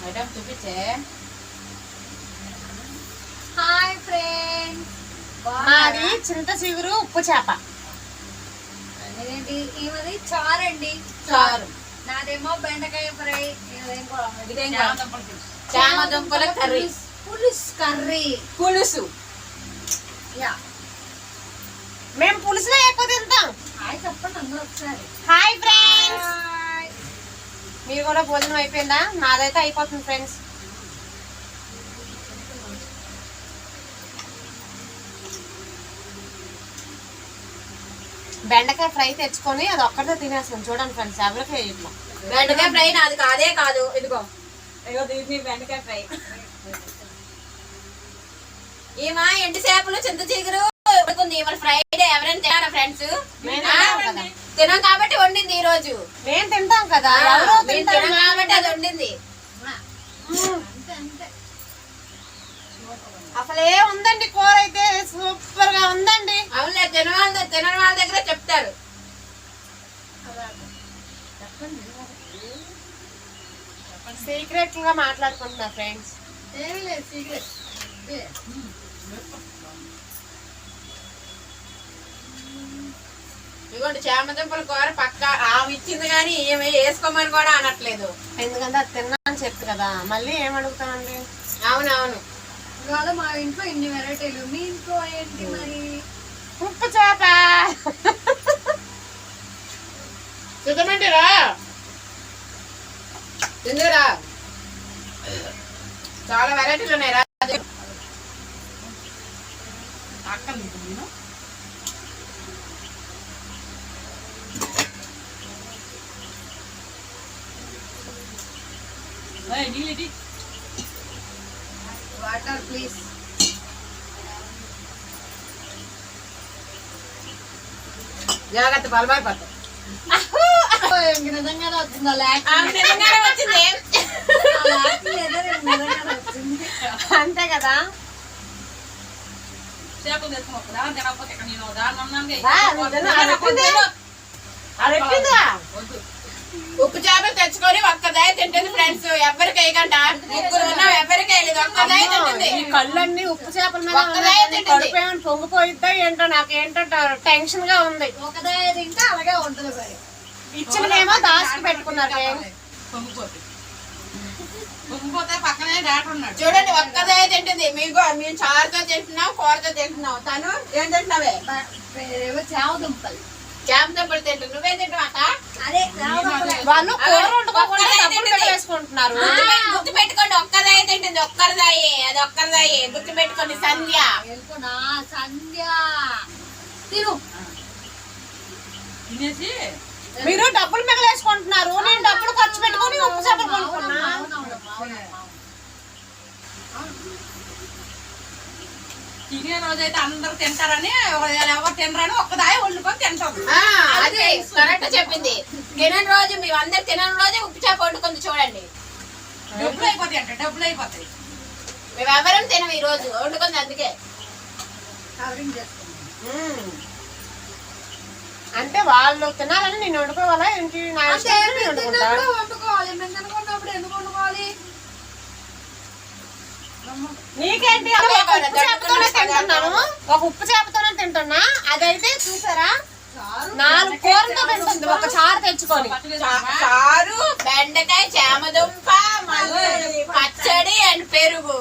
Madam చూపించే hi friends మాది చింత చిగురు ఉప్పు చేప. ఈమెది చారండి చారు నాదేమో బెండకాయ ఫ్రై చామ దుంపల కర్రీ. పులుసు కర్రీ. పులుసు. యా. మేము పులుసులో ఎక్కువ తింటాం. హాయ్ చెప్పండి అందరూ ఒకసారి. హాయ్ ఫ్రెండ్స్ మీరు కూడా భోజనం అయిపోయిందా? నాదైతే అయిపోతుంది ఫ్రెండ్స్ బెండకాయ ఫ్రై తెచ్చుకొని అది ఒక్కటే తినేస్తాం చూడండి ఫ్రెండ్స్ ఎవరికి ఇట్లా? బెండకాయ ఫ్రై నాది కాదే కాదు. ఇదిగో. ఇదిగో దీన్ని బెండకాయ ఫ్రై. ఈమా ఎండు చేపలు చింత చిగురు? ఫ్రైడే ఎవరైనా తినారా ఫ్రెండ్స్ తినాం. తినాం కాబట్టి వండింది ఈ రోజు. మేము తింటాం కదా ఎవరో మేము తినాం కాబట్టి అది వండింది. అసలే ఉందండి కూర అయితే సూపర్గా ఉందండి. అవునులే తిన వాళ్ళ తినని వాళ్ళ దగ్గర చెప్తారు. సీక్రెట్గా మాట్లాడుకుంటున్నా ఫ్రెండ్స్. ఏమీ లేదు సీక్రెట్. ఇదిగోండి చామదుంపల కూర పక్క. ఆమె ఇచ్చింది కానీ ఏమి వేసుకోమని కూడా అనట్లేదు. ఎందుకంటే అది తిన్నా అని చెప్పి కదా. మళ్ళీ ఏం అడుగుతామండి? అవునవును. ఇవాళ మా ఇంట్లో ఇన్ని వెరైటీలు. మీ ఇంట్లో ఏంటి మరి? ఉప్పు చేప. సుఖమంటిరా తిందురా చాలా వెరైటీలు ఉన్నాయి రా. Water please. జాగ్రత్త లాక్ ఆమె నిజంగానే వచ్చింది నిజంగానే వచ్చింది. అంతే కదా? రా, ఉప్పు చేపలు తెచ్చుకొని ఒక్కదాయి తింటుంది ఫ్రెండ్స్ ఎవరికి వేయకంట. ముగ్గురు ఉన్నాం ఎవరికి వేయలేదు. ఒక్కదాయి తింటుంది. ఈ కళ్ళన్నీ ఉప్పు చేపల మీద ఒక్కదే ఉన్నాయి. తింటుంది. పొంగిపోయిద్దో ఏంటో నాకేంటో టెన్షన్గా ఉంది. ఒకదే తింటే అలాగే ఉంటుంది మరి. ఇచ్చినవేమో దాచుకు పెట్టుకున్నారు. చూడండి ఒక్కదాయి తింటుంది. మీకు మేము చారుతో తింటున్నాం కూరతో తింటున్నాం. తను ఏం తింటున్నావే? ఏవో చావ దుంపలు జామ దుంపలు తింటు నువ్వే తింటావు అక్క? వాళ్ళు కూర వండుకోకుండా ఒక్కదే డబ్బులు తింటుంది. పెట్టేసుకుంటున్నారు. గుర్తు పెట్- గుర్తు పెట్టుకోండి ఒక్కదాయి తింటుంది ఒక్కరిదాయి అది ఒక్కరిదాయి. గుర్తు పెట్టుకోండి సంధ్య సంధ్య. తిను. మీరు డబ్బులు మిగలేసుకుంటున్నారు. నేను డబ్బులు ఖర్చు పెట్టుకొని ఉప్పు చేపలు కొనుక్కున్నా. తినే రోజైతే అందరూ తింటారని ఎవరు తినరని ఒక్కదాయి వండుకొని తింటాం. ఆ, అది. చెప్పింది. తినని రోజు మేము అందరు తినని రోజు ఉప్పు చేప వండుకుంది చూడండి. డబ్బులు అయిపోతాయి అంట డబ్బులు అయిపోతాయి. మేము ఎవరం తినం ఈ రోజు వండుకుంది అందుకే. అంటే వాళ్ళు తినాలని నేను వండుకోవాలా ఏంటి? నా వండుకోవాలి మేము తినకున్నప్పుడు ఎందుకు వండుకోవాలి? నీకేంటి? ఒక ఉప్పు చేపతోనే తింటున్నా? అదైతే చూసారా? నాలుగు కూరలు తింటుంది ఒక చారు తెచ్చుకొని. చారు బెండకాయ చామదుంప మళ్ళీ పచ్చడి అండ్ పెరుగు.